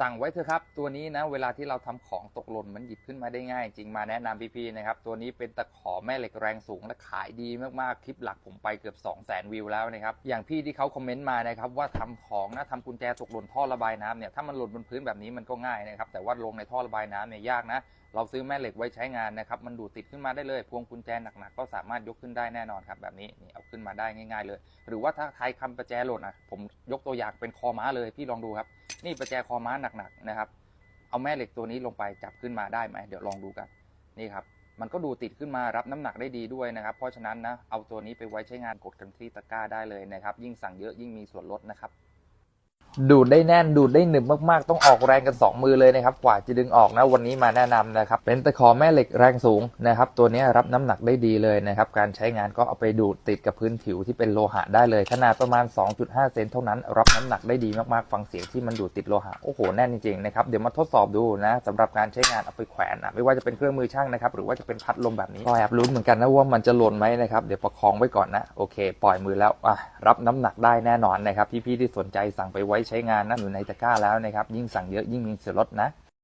สั่งไว้เถอะครับ ตัวนี้นะเวลาที่เราทำของตกหล่นมันหยิบขึ้นมาได้ง่าย จริงมาแนะนำพี่ๆนะครับ ตัวนี้เป็นตะขอแม่เหล็กแรงสูงและขายดีมากๆ คลิปหลักผมไปเกือบ 2 0 0 0 0 0วิวแล้วนะครับ อย่างพี่ที่เขาคอมเมนต์มานะครับว่าทำของนะทำกุญแจตกหล่นท่อระบายน้ำเนี่ยถ้ามันหล่นบนพื้นแบบนี้มันก็ง่ายนะครับ แต่ว่าลงในท่อระบายน้ำเนี่ยยากนะ เราซื้อแม่เหล็กไว้ใช้งานนะครับ มันดูดติดขึ้นมาได้เลย พวงกุญแจหนักๆก็สามารถยกขึ้นได้แน่นอนครับแบบนี้นี่เอาขึ้นมาได้ง่าย ๆ เลย หรือว่าถ้าใครคำประแจหล่นอะผมยกตัวอย่างเป็นคอม้าเลยพี่ลองดูครับ นี่ประแจคอม้าหนักๆนะครับ เอาแม่เหล็กตัวนี้ลงไปจับขึ้นมาได้ไหมเดี๋ยวลองดูกันนี่ครับมันก็ดูติดขึ้นมารับน้ำหนักได้ดีด้วยนะครับ เพราะฉะนั้นนะเอาตัวนี้ไปไว้ใช้งานกดกันที่ตะกร้าได้เลยนะครับ ยิ่งสั่งเยอะยิ่งมีส่วนลดนะครับ ดูดได้แน่นดูดได้หนึบมากๆ ต้องออกแรงกัน 2 มือเลยนะครับกว่าจะดึงออกนะวันนี้มาแนะนำนะครับเป็นตะขอแม่เหล็กแรงสูงนะครับตัวนี้รับน้ำหนักได้ดีเลยนะครับการใช้งานก็เอาไปดูดติดกับพื้นผิวที่เป็นโลหะได้เลย ขนาดประมาณ 2.5 เซนเท่านั้น รับน้ำหนักได้ดีมากๆฟังเสียงที่มันดูดติดโลหะโอ้โหแน่นจริงๆนะครับเดี๋ยวมาทดสอบดูนะสำหรับการใช้งานเอาไปแขวนนะไม่ว่าจะเป็นเครื่องมือช่างนะครับหรือว่าจะเป็นพัดลมแบบนี้ก็แอบลุ้นเหมือนกันนะว่ามันจะหล่นไหมนะครับเดี๋ยวประคองไว้ก่อนนะโอเค ปล่อยมือแล้วอะรับน้ำหนักได้แน่นอนนะครับพี่ๆที่สนใจสั่งไปไว้ใช้งานนะอยู่ในตะกร้าแล้วนะครับยิ่งสั่งเยอะยิ่งมีส่วนลดนะ